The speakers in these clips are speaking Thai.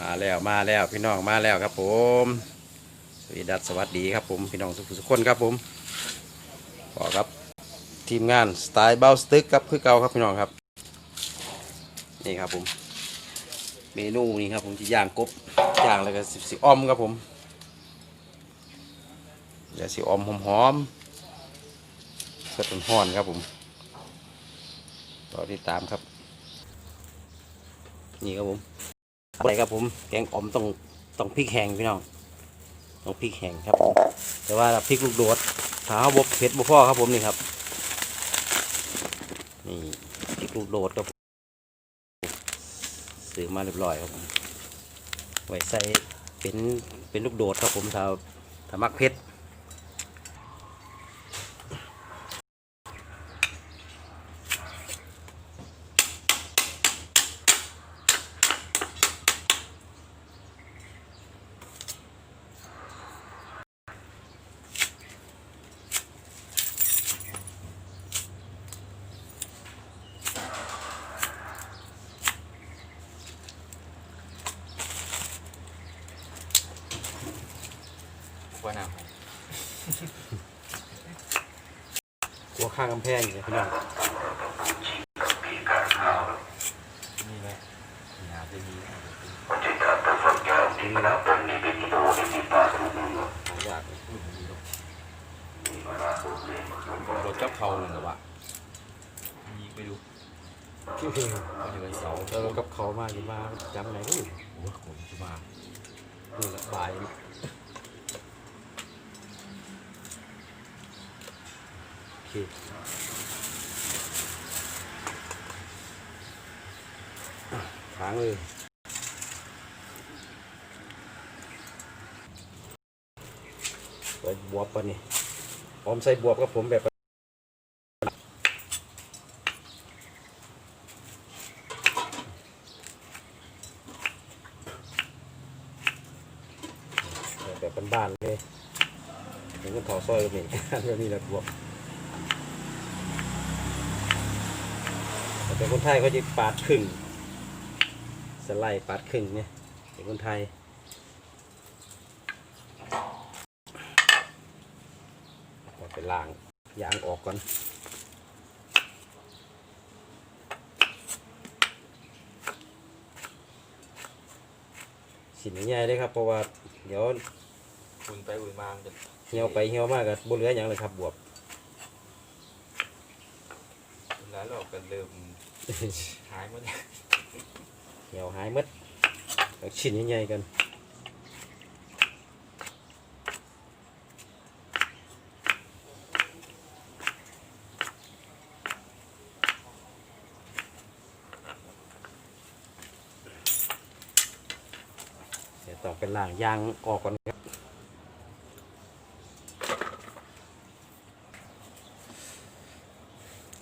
มาแล้วมาแล้วพี่น้องมาแล้วครับผม สวีดัสสวัสดีครับผมพี่น้องทุกทุกคนครับผมขอครับทีมงานสไตล์เบลสตึกครับคือเก่าครับพี่น้องครับ นี่ครับผม เมนูนี่ครับผมจะย่างกบย่างแล้วก็สิสิออมครับผมเดี๋ยวสิออมหอมๆสดห่อนครับผมรอติดตามครับ นี่ครับผม อะไรครับผมแกงออมต้องต้องพริกแห้งพี่น้องต้องพริกแห้งครับ แต่ว่าพริกลูกโดดถ้าเขาบกเผ็ดบ่พอครับผมนี่ครับนี่พริกลูกโดดครับผมซื้อมาเรียบร้อยครับผมไว้ใส่เป็นเป็นลูกโดดครับผมถ้าถ้ามักเผ็ด ว่าน้ กลัวข้างกำแพงอยู่เลยพี่น้องนี่แหละน้ำจะมีนี่แล้วผมอยากพูดมีหรอกรถจับเขาเลยหรอวะมีไปดูเขาอยู่ในเสาเรากับเขามาอยู่มาจำไหนนี่โอ้โหผมจะมา นี่แหละบ่ายโอเคอะค้างเลย ใส่บวบปะนี่พร้อมใส่บวบกับผมแบบแบบบ้านๆเลยเห็นคนถอซอยกับนี่แบบนี้แหละบวบแต่คนไทยเขาจะปาดครึ่ง สไลด์ปาดครึ่งเนี่ยเป็นคนไทยเอาไปล้างยางออกก่อนสินใหญ่เลยครับเพราะว่าเดี๋ยวอุ่นไปอุ่นมามันจะเหี่ยวไปเหี่ยวมากกับบเหลืออย่างเลยครับบวบแล้วเราก็เริ่มหายหมดแล้ว เหี่ยวหายมดชิ้นใหญ่ๆกันเดี๋ยวต้อเป็นล้างยางออกก่อนครับ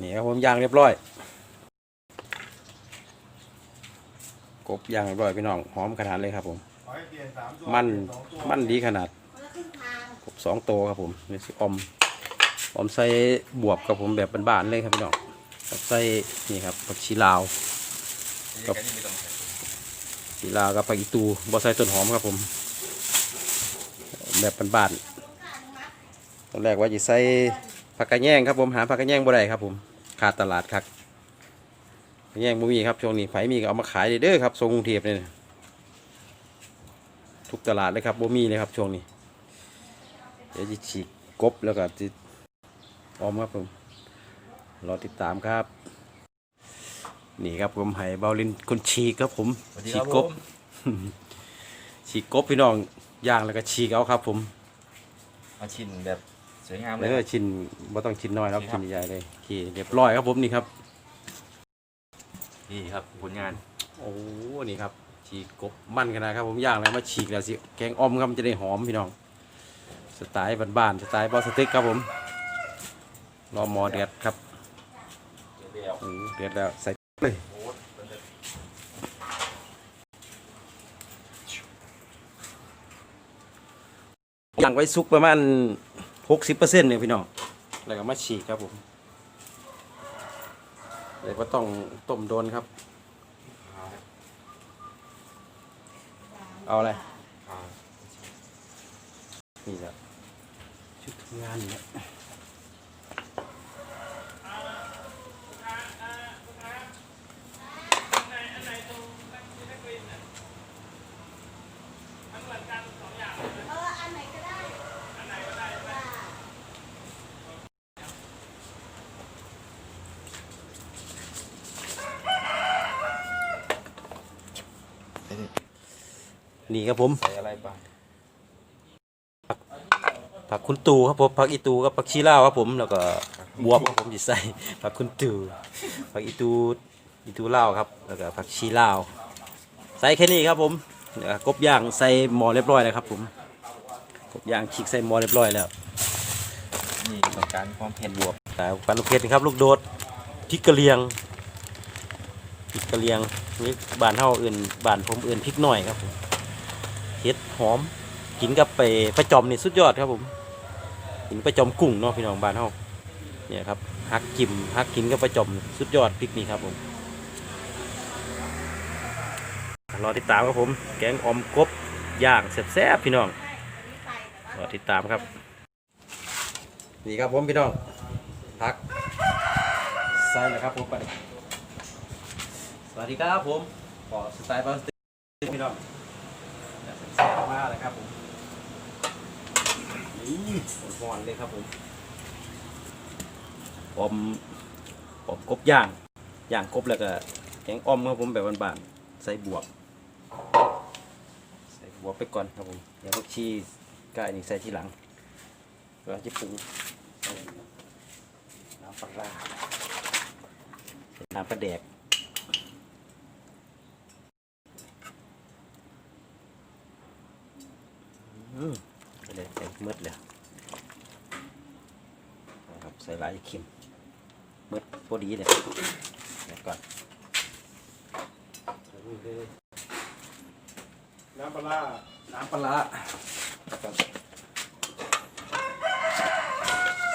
นี่ครับผมยางเรียบร้อย บย่างเรียบร้อยพี่น้องหอมขนาดเลยครับผม มันมันดีขนาดกบสองโตวครับผมนี่สิออมออมใส่บวบครับผมแบบบ้านๆเลยครับพี่น้องกับใส่นี่ครับผักชีลาวนี่กันนี่ไม่ต้องใส่ชีลาวกับผักอีตูบอใส่ต้นหอมครับผม แบบบ้านๆตอนแรกว่าจะใส่ผักกระแยงครับผมหาผักกระแยงบ่ได้ครับผมขาดตลาดครับผักกระ แยงบ่มีครับช่วงนี้ไผมีก็เอามาขายเด้อครับทรงกรุงเทพเนี่ยทุกตลาดเลยครับบ่มีเลยครับช่วงนี้ เดี๋ยวจะฉีกกบแล้วก็จะออมครับผมรอติดตามครับ นี่ครับผมให้เบาลินคนฉีกครับผมสวัสดีฉีคกรับกผบมฉีกกบพี่น้องย่างแล้วก็ฉีกเอาครับ ผมมาชิมแบบสวยงามเลแล้ยวก็ชิ้นบ่ต้องชิ้นน้อยครับโอเคครัชิ้บนใหญ่เลยโอเคเรียบร้อยครับผมนี่ครับ นี่ครับผลงาน โอ้นี่ครับฉีกกบมันขนาดครับ ผมย่างแล้วมาฉีกแล้วสิแกงอมครับมันจะได้หอมพี่น้อง สไตล์บ้านๆสไตล์บอสติ๊กครับผมรอหมอเดือดครับเดียวโอ้เดือดแล้วใส่เลยโอ้ยมันจะย่างไว้สุกประมาณหกสิบเปอร์เซ็นต์เนี่ยพี่น้องแล้วก็มาฉีกครับผม เลยว่าต้องต้มโดนครับ เอาเอาอะไรอ่านี่แหละชุดทำงานเนี่ย นี่ครับผมใส่อะไรไปผักคุณตูครับผมผักอีตูกับผักชีลาวครับผมแล้วก็บวบครับผมจะใส่ผักคุณตูผักอีตูอีตูลาวครับแล้วก็ผักชีลาว ใส่แค่นี้ครับผมเดี๋ยวกบย่างใส่หม้อเรียบร้อยแล้วครับผมกบย่างฉีกใส่หม้อเรียบร้อยแล้วนี่ต้องการความเผ็ดบวกแต่ปลาลูกเพชรครับ ลูกโดดพริกกะเหรียงพริกกะเหรียงนี่บ้านเฮาอื่นบ้านผมอื่นพริกหน่อยครับผม เฮ็ดหอม กินกับไปประจอมนี่สุดยอดครับผมกินประจอมกุ้งเนาะพี่น้องบ้านเฮาเนี่ยครับฮักกิมฮักกินกับประจอมสุดยอดพริกนี่ครับผมรอติดตามครับผม แกงอมกบย่างแซ่บๆพี่น้องรอติดตามครับ นี่ครับผมพี่น้องพักใส่เลยครับผมไปสวัสดีครับผมขอสไตล์บางสติพี่น้องแบบแซ่บๆมเลยครับผมนี่หอนเลยครับผมอมอมกบย่างย่างกบแล้วก็แกงอ้อมครับผมแบบบานๆใส่บวบใส่บวบไปก่อนครับผมเดี๋ยวพวกชีกายนี่ใส่ทีหลังเราจะปรุงน้ำปลาร้าน้ำปลาแดก อืมไปเลยใส่มืดเลยนะครับใส่หลายเข็มมืดพอดีเลยเดี๋ยวก่อนน้ำปลาร้าน้ำปลาร้า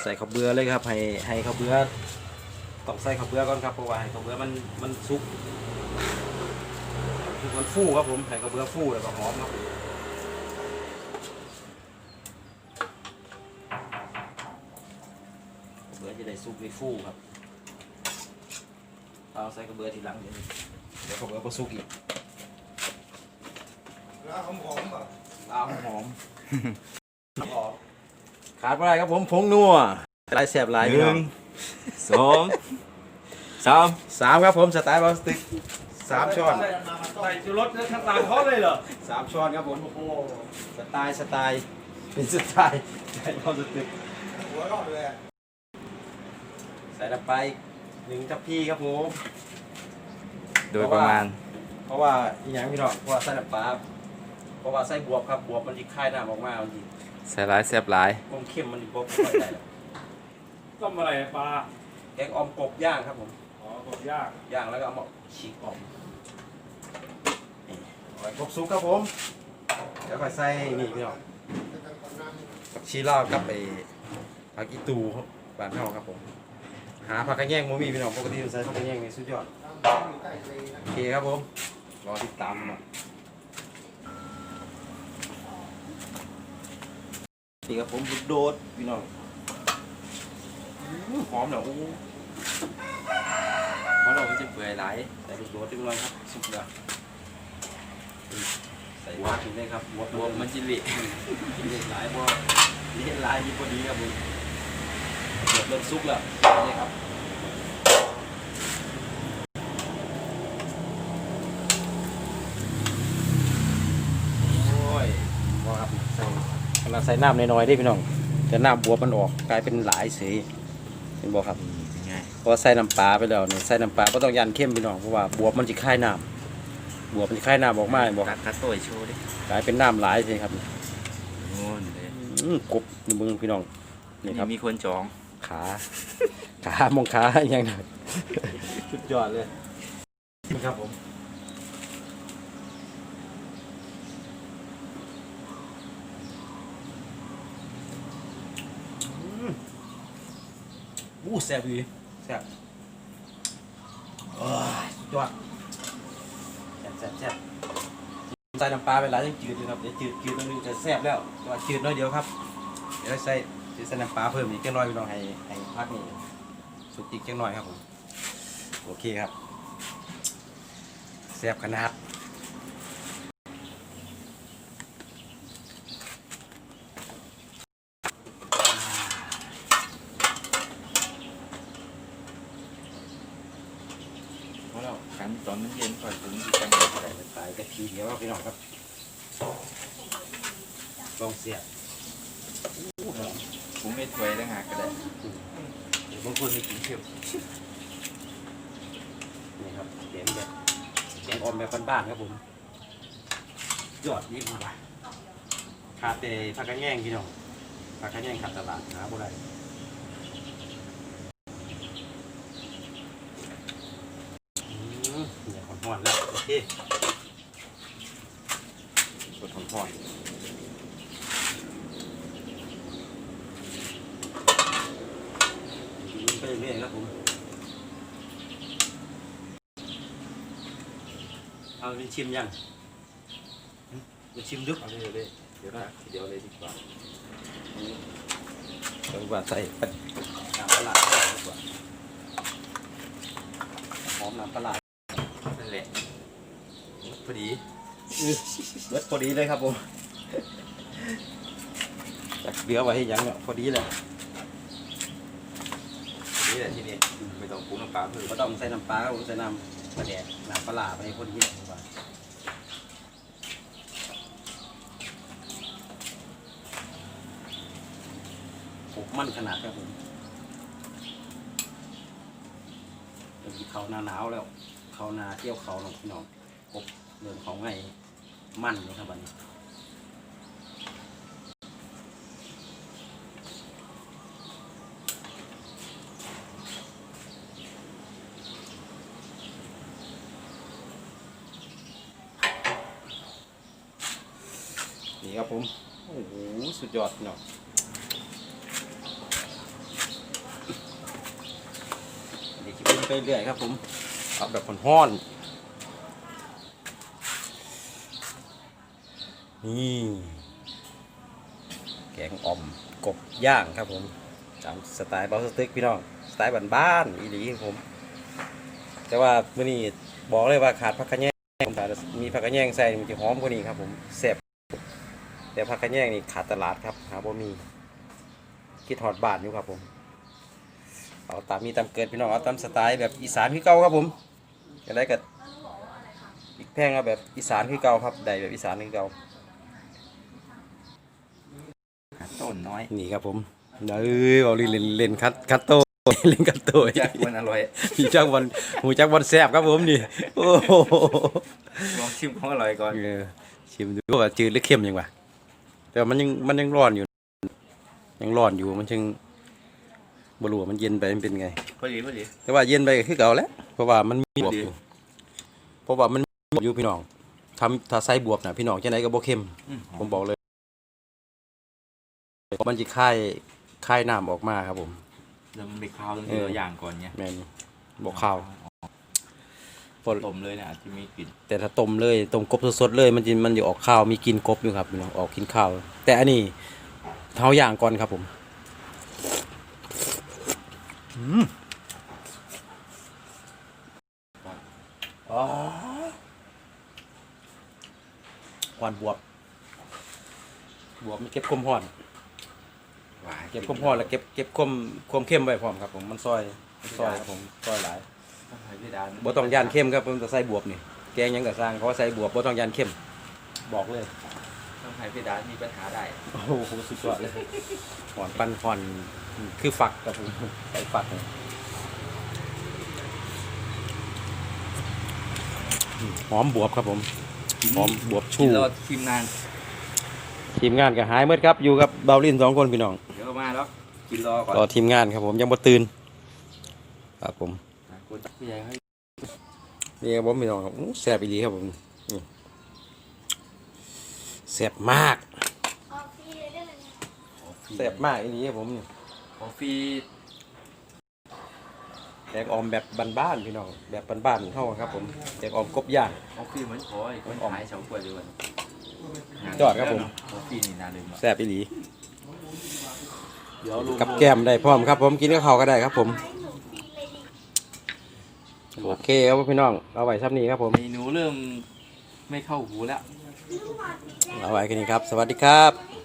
ใส่ข้าวเบื่อเลยครับ ให้ให้ข้าวเบื่อต้องใส่ข้าวเบื่อก่อนครับเพราะว่าให้ข้าวเบื่อมันมันสุกมันฟูครับผมให้ข้าวเบื่อฟูแล้วก็หอมครับข้าวเบื่อจะได้สุกได้ฟูครับเอาใส่ข้าวเบื่อทีหลังเดี๋ยวนี้เดี๋ยวข้าวเบื่อก็สุกอีกแล้วหอมหอมป่ะลาวหอมขาดไม่ได้ครับผมผงนัวลายแสบลายพี่น้องสองสามสามครับผมสไตล์บอลสติกสามช้อนใส่ชูรสแล้วตามเขาเลยเหรอสามช้อนครับผมโอ้โหสไตล์สไตล์เป็นสไตล์สไตล์บอลสติกหัวรอดเลย ใส่ลงไปหนึ่งทัพพีครับผมโดยประมาณ เพราะว่าอีหยังพี่น้องเพราะว่าใส่น้ำปลาเพราะว่าใส่บวบครับบวบมันจะคายน้ำออกมามันจะใส่หลายแซ่บหลาย ความเข้มมันจะบวบค่อยได้หรอกต้มอะไรปลาแกงออมกบย่างครับผมอ๋อกบย่างย่างแล้วก็เอามาฉีกออกนี่หอยกบซุปครับผมเดี๋ยวไปใส่นี่พี่น้องผักชีลาวกับไอ้ผักอีตูบ้านเฮาครับผม หาผักกระแยงโมมีพี่น้องปกติเราใส่ผักกระแยงนี่สุดยอดโอเคครับผมรอติดตามหน่อยนี่ครับผมลูกโดดพี่น้องอื้อหอมเหรออู้เพราะเราก็จะเปื่อยหลายใส่ลูกโดดด้วยครับสุกแล้วใส่วาดถึงได้ครับบวบบววบบมันจะเละเล่นหลายบวบเล่นหลายมีพอดีครับผมบวบ เริ่มสุกแล้วนี่ครับโอ้ยบอครับใส่กำลังใส่น้ำน้อยๆได้พี่น้องแต่น้ำบวบมันออกกลายเป็นหลายสีเห็นบอกครับไงเพราะว่าใส่น้ำปลาไปแล้วเนี่ยใส่น้ำปลาก็ต้องยันเข้มพี่น้องเพราะว่าบวบมันจะคายน้ำบวบมันจะคายน้ำออกมาบอกตักกระโต้ยโชว์ดิกลายเป็นน้ำหลายเลยครับโน่นเลยอืมกบนี่มึงพี่น้องนี่นี่ครับมีคนจอง ขา ขามองขาอย่างนั้นสุดยอดเลยนี่ครับผมอืมอู้แซ่บดีแซ่บโอ้ยสุดยอดแซ่บแซ่บแซ่บใส่น้ำปลาไปหลายยังจืดอยู่ครับเดี๋ยวจืดจืดตัวนึงจะแซ่บแล้วแต่ว่าจืดน้อยเดียวครับ เดี๋ยวใส่ เดี๋ยวใส่น้ำปลาเพิ่มอีกแค่น้อยพี่น้องให้ให้พักนี่สุกอีกแค่น้อยครับผมโอเคครับแซ่บขนาดเพราะเรากันตอนมันเย็นก่อนถึงจะจังใส่ใส่กะทิเดียวพี่น้องครับลองเสียบ ไม่ถวยแล้วหากก็ได้เดี๋ยวบางคนไม่กินเค็มนี่ครับเสียงแบบเสียงออมแบบบ้านๆครับผมยอดนี่มาขาดแต่ผักกระแยงพี่น้องผักกระแยงขาดตลาดหาบ่ได้อืมเนี่ยหอนๆแล้วโอเคสดหอนๆกินไปเรื่อยๆครับผม เอาเป็นชิมยังหึมาชิมดูเอาเลยเลยเดี๋ยวนะเดี๋ยวเลยดีกว่าเอาว่าใส่ปน้ำปลาดีกว่าหอมน้ำปลาร้านั่นแหละพอดีเบิดพอดีเลยครับผมจากเหลือไว้ให้ยังเนี่ยพอดีเลย แหละที่นี่ไม่ต้องปรุงน้ำปลาเพิ่มก็ต้องใส่น้ำปลาครับผมใส่น้ำปลาแดกน้ำปลาร้าไปพอดีเยดีกว่าผมมันขนาดครับผมเดี๋ยวเขาหนาหนาวแล้ว เขาหนาเที่ยวเขาหนองพี่น้องกบเรื่องของไงมันเลยครับวันนี้ ผม โอ้โห สุดยอดเนาะเดี๋ยวกินไปเรื่อยครับผมเอาแบบห้อนนี่ แกงอ่อมกบย่างครับผมตามสไตล์เบาสตึกพี่น้อง สไตล์บ้านๆอีหลีครับผม แต่ว่ามื่อนี้บอกเลยว่าขาดผักกระแยงมีผักกระแยงใส่มันจะหอมกว่านี้ครับผมแซ่บ แต่ผักกระแยงนี่ขาดตลาดครับหาบ่มีคิดฮอดบาทอยู่ครับผมเอาตามมีตามเกิดพี่น้องเอาตามสไตล์แบบอีสานคือเก่าครับผมจะได้กับอีกแพงเอาแบบอีสานคือเก่าครับได้แบบอีสานคือเก่าต้นน้อยนี่ครับผมเอ้ยเอาเล่นเล่นเล่นคัตคัตโต้เล่นคัตโต้จักมันอร่อยหูจักบอลหูจักบอลแซ่บครับผมนี่โอ้โหลองชิมของอร่อยก่อนเออชิมดูว่าจืดหรือเค็มยังวะ แต่ว่ามันยังมันยังร้อนอยู่ ยังร้อนอยู่มันจึงบรู้ว่ามันเย็นไปมันเป็นไง พอดีพอดี แต่ว่าเย็นไปก็คือเก่าแล้วเพราะว่ามันมีบวบดีอยู่เพราะว่ามันมีบวบอยู่พี่น้องทำถ้าใส่บวบนะพี่น้องจะไหนก็บ่เค็มอืมผมบอกเลย มันจะค่ายค่ายน้ำออกมาครับผมเดี๋ยวมันไปข้าวต้องเออตัวอย่างก่อนเนี่ยแมนบอกข้าว พอต้มเลยนะอาจจะมีกลิ่นแต่ถ้าต้มเลยต้มกบสดๆเลย มันจะมันจะออกข้าวมีกลินกบอยู่ครับพี่น้องออกกินข้าว แต่อันนี้เท้าย่างก่อนครับผมอืมอ๋อหวานบวบบวบมันเก็บความร้อนหวานเก็บความร้อนแล้วเก็บเก็บความความเข้มไว้พร้อมครับผมมันซอยมันซอยครับผมซอยหลาย ต้องใส่พี่ดานบ่ต้องยานเข้มครับผมจะใส่บวบนี่แกงหยังก็สร้างเขาว่าใส่บวบบ่ต้องยานเข้ม บอกเลยต้องใส่พี่ดานมีปัญหาได้โอ้โหสุดยอดเลยหอนปั้นหอนคือฝักครับผมใส่ฝักนี่หอมบวบครับผมหอมบวบชู กินรอดชิมนาน ทีมงานก็หายเมื่อครับอยู่กับเบาลินสองคนพี่น้อง เดี๋ยวมาแล้วกินรอก่อน รอทีมงานครับผมยังบ่ตื่นครับผม นี่ครับผมพี่น้องแซบอีหลีครับผมแซบมากแซบมากอันนี้ครับผมอองฟรีแจกออมแบบบ้านๆพี่น้องแบบบ้านๆเท่าครับผมแจกออมกบย่าง ของฟรีเหมือนขอไอ้คนขายเฉาก้วยด้วยจอดครับผมแซ่บอีหลี เดี๋ยวกับแก้มได้พร้อมครับผมกินกับเขาก็ได้ครับผม โอเคครับพี่น้อง เอาไว้ซ้ำนี้ครับผมเมนูเริ่มไม่เข้าหูแล้ว เอาไว้แค่นี้ครับ สวัสดีครับ